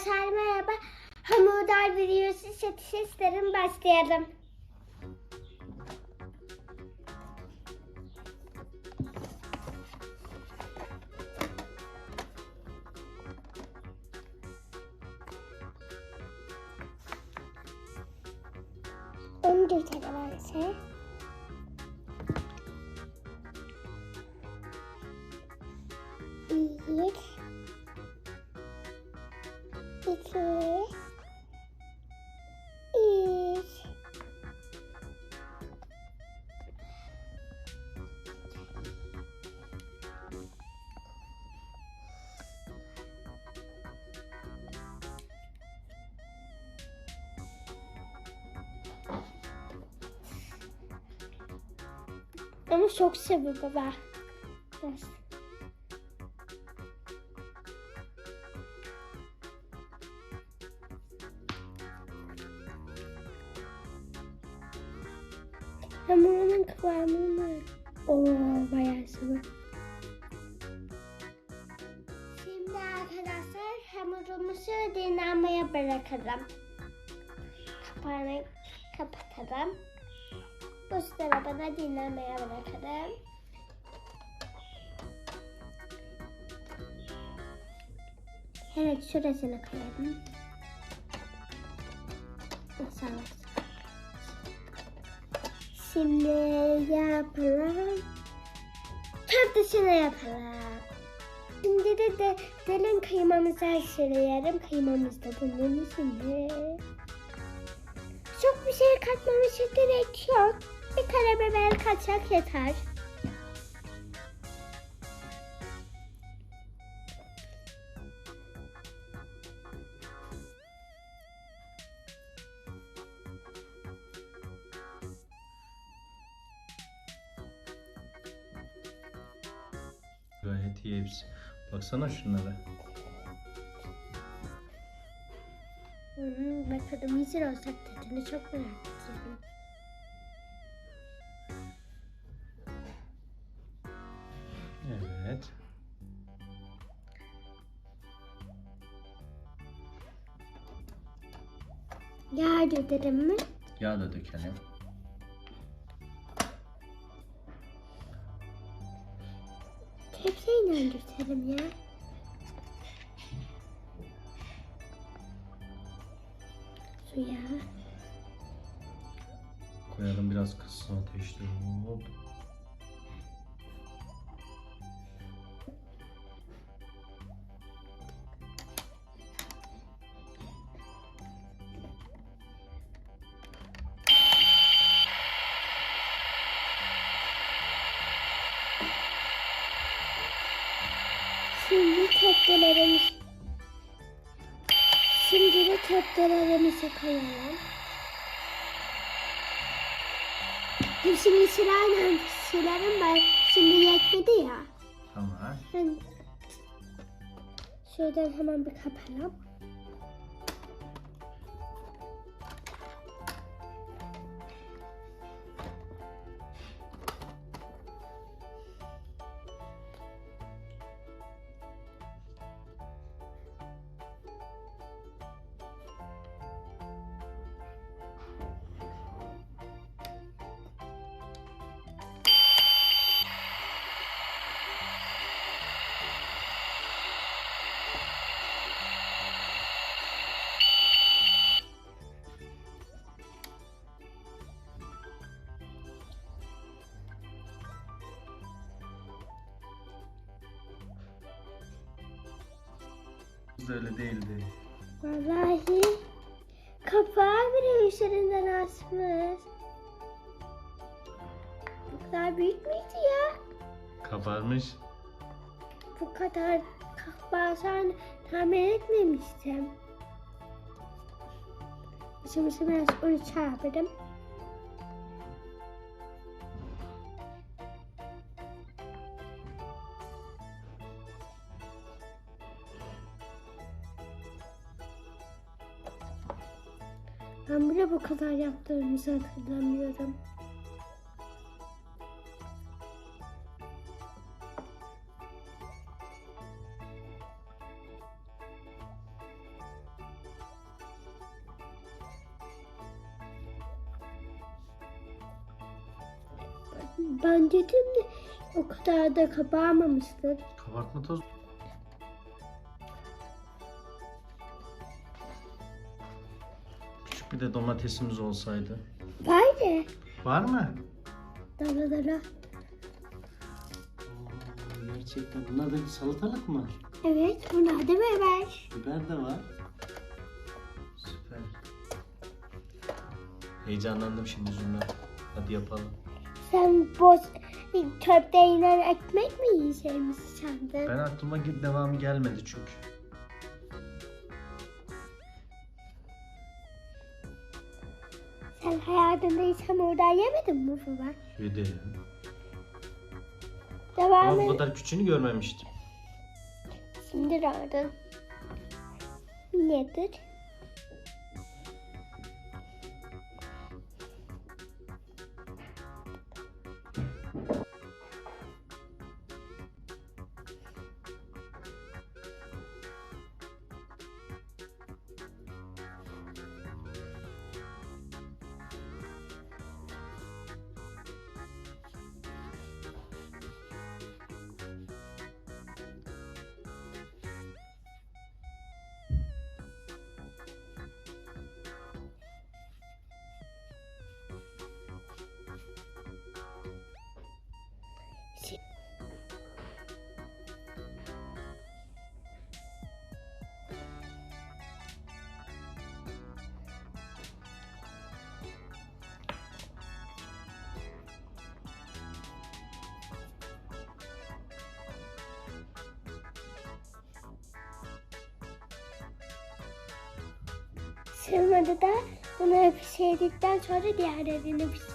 Arkadaşlar merhaba. Hamurdar videosu seti seslerim başlayalım. Onu dürtelim önce. Bir, Ama çok seviyor baba. Biraz. Hamurunun kıvamını Oo bayağı sıvı. Şimdi arkadaşlar hamurumuzu dinlenmeye bırakalım. Kapağını kapatalım. Bu tarafına dinlenmeye bırakalım. Evet şurasını koyalım. Sağ olasın. Şimdi yapalım. Köftesini yapalım. Şimdi de, de derin kıymamızı hazırlayalım. Kıymamız da bunun içinde. Çok bir şey katmamışa gerek yok. Bir karabiber kaçak yeter. Gayet iyi hepsi. Baksana şunlara. Hmm, bakalım yüzür olsak tadını çok merak Yağ dökelim mi? Yağ da dökelim. Tepsiyle dürtelim ya. Suya. Koyalım biraz kızsın ateşte. Köftelerimizi koyalım. Hepsini sırayla silerim ben. Şimdi yetmedi ya. Tamam. Ben şuradan hemen bir kapalım. Öyle değildi. Vallahi kapağı bile üzerinden asmış. Bu kadar büyük müydü ya? Kabarmış. Bu kadar kapağı sen tahmin etmemiştim. Şimdi biraz onu çarpırım. kadar yaptığımızı hatırlamıyorum. Ben dedim de o kadar da kabarmamıştır. Kabartma toz bir de domatesimiz olsaydı. Var. Var mı? Dala dala. Oo, gerçekten. Bunlar da salatalık mı? Evet bunlar da biber. Biber de var. Süper. Heyecanlandım şimdi Zümra. Hadi yapalım. Sen boş köfteyle ekmek mi yiyeceğimizi sandın? Ben aklıma git devam gelmedi çünkü. Sen hayatında hiç hamurdan yemedin mi baba? Yedim. Devam Ama bu kadar küçüğünü görmemiştim. Şimdi aradın. Nedir? Sırmadı da bunu pişirdikten sonra diğerlerini pişirelim.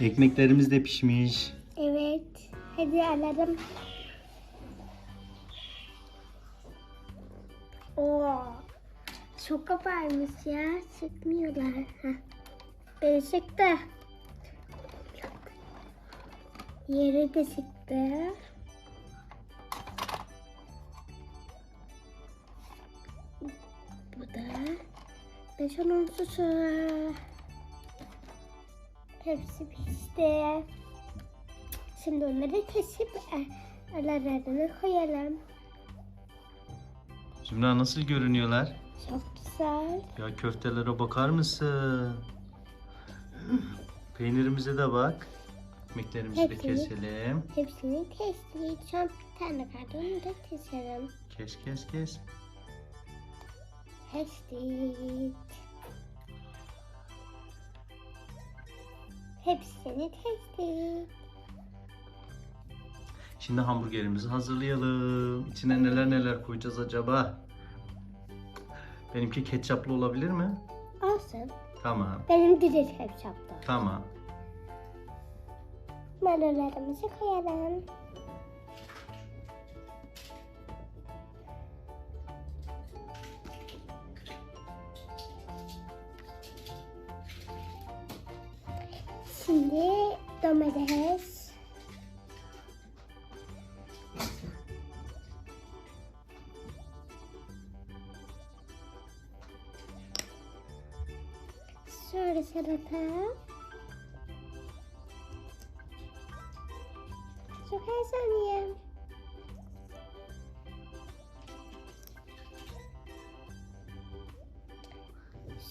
Ekmeklerimiz de pişmiş. Evet. Hadi alalım. Oo. Çok kabarmış ya. Sıkmıyorlar. Beni sıktı. Yeri de sıktı. Bu da beş onun sosu. Hepsi pişti. Şimdi onları kesip e, aralarına koyalım. Zümra nasıl görünüyorlar? Çok güzel. Ya köftelere bakar mısın? Peynirimize de bak. Ekmeklerimizi de Hepsini. keselim. Hepsini kestik. Şu an bir tane kaldı. Onu da keselim. Kes kes kes. Kestik. Hepsini kestik. Şimdi hamburgerimizi hazırlayalım. İçine neler neler koyacağız acaba? Benimki ketçaplı olabilir mi? Olsun. Tamam. Benim dizi ketçapta. Tamam. Marullarımızı koyalım. Şimdi domates. Sonra salata. Çok heyecanlıyım.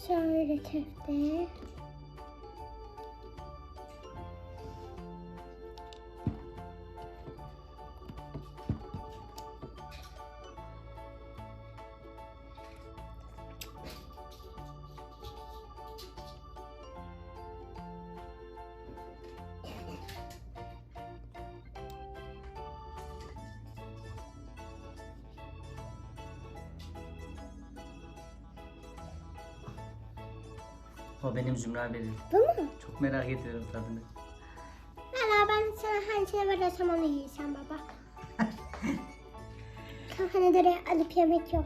Şöyle köfte. O benim Zümra benim. Bu mu? Çok merak ediyorum tadını. Valla ben sana hangisini veriyorsam onu yiyeceğim baba. Kafana göre alıp yemek yok.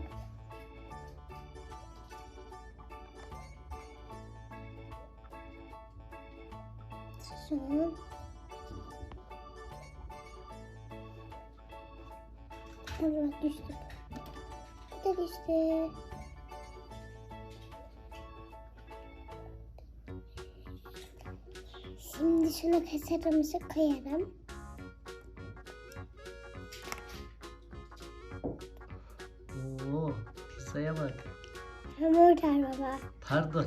Susun. Allah düştü. De düştü. Şunu kasetimize koyalım. Oo, pizzaya bak. Hamburger baba. Pardon.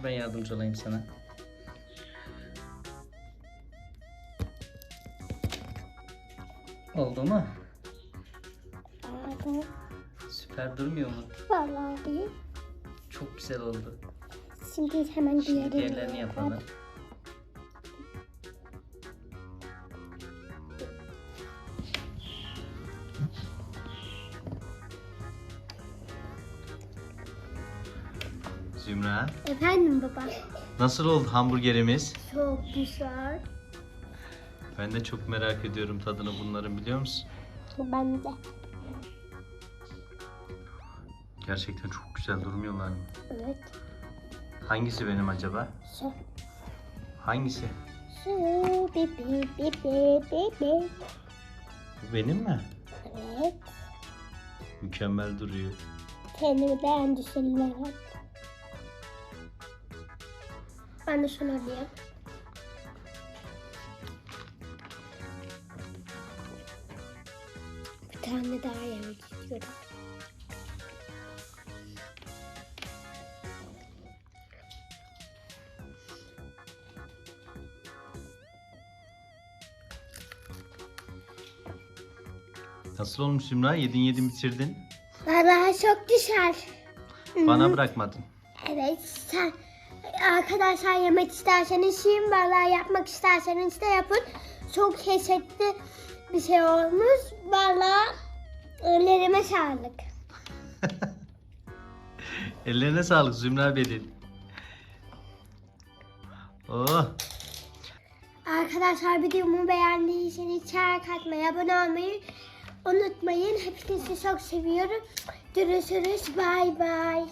Dur ben yardımcı olayım sana. Oldu mu? Abi. Süper durmuyor mu? Vallahi. Çok güzel oldu. Şimdi hemen Şimdi diğerini, yapalım. Zümra, Efendim baba. nasıl oldu hamburgerimiz? Çok güzel. Ben de çok merak ediyorum tadını bunların biliyor musun? Ben de. Gerçekten çok güzel durmuyorlar mı? Evet. Hangisi benim acaba? Su. Hangisi? Su. Bip bip bip bip bip bip. Bu benim mi? Evet. Mükemmel duruyor. Kendimi beğendisinler. Ben de şunu alayım. Bir tane daha yemek istiyorum. Nasıl olmuş Zümra? Yedin yedin bitirdin. Vallahi çok güzel. Bana bırakmadın. Evet sen arkadaşlar yemek isterseniz yiyin. Vallahi yapmak isterseniz de yapın. Çok lezzetli bir şey olmuş. Vallahi ellerime sağlık. Ellerine sağlık Zümra Belin. Oh, Arkadaşlar videomu beğendiyseniz çağrı katmayı, abone olmayı unutmayın. Hepinizi çok seviyorum. Görüşürüz. Bay bay.